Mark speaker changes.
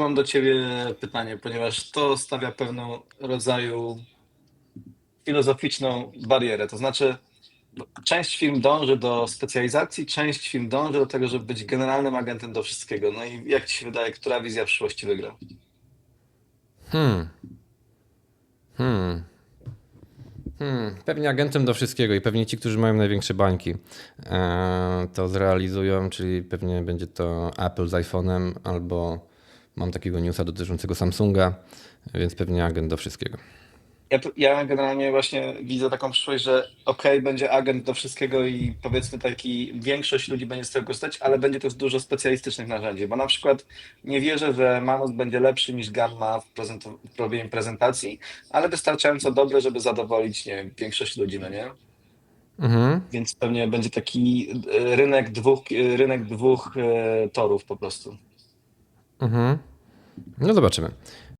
Speaker 1: mam do ciebie pytanie, ponieważ to stawia pewną rodzaju filozoficzną barierę. To znaczy, część firm dąży do specjalizacji, część firm dąży do tego, żeby być generalnym agentem do wszystkiego. No i jak ci się wydaje, która wizja przyszłości wygra?
Speaker 2: Hmm. Hmm. Hmm. Pewnie agentem do wszystkiego i pewnie ci, którzy mają największe bańki, e, to zrealizują, czyli pewnie będzie to Apple z iPhone'em albo mam takiego newsa dotyczącego Samsunga, więc pewnie agent do wszystkiego.
Speaker 1: Ja, ja generalnie właśnie widzę taką przyszłość, że okej, będzie agent do wszystkiego i powiedzmy taki, większość ludzi będzie z tego korzystać, ale będzie też dużo specjalistycznych narzędzi, bo na przykład nie wierzę, że Manus będzie lepszy niż Gamma w, robieniu prezentacji, ale wystarczająco dobry, żeby zadowolić, nie wiem, większość ludzi, no nie?
Speaker 2: Mhm.
Speaker 1: Więc pewnie będzie taki e, rynek dwóch, e, rynek dwóch e, torów po prostu.
Speaker 2: Mhm. No zobaczymy.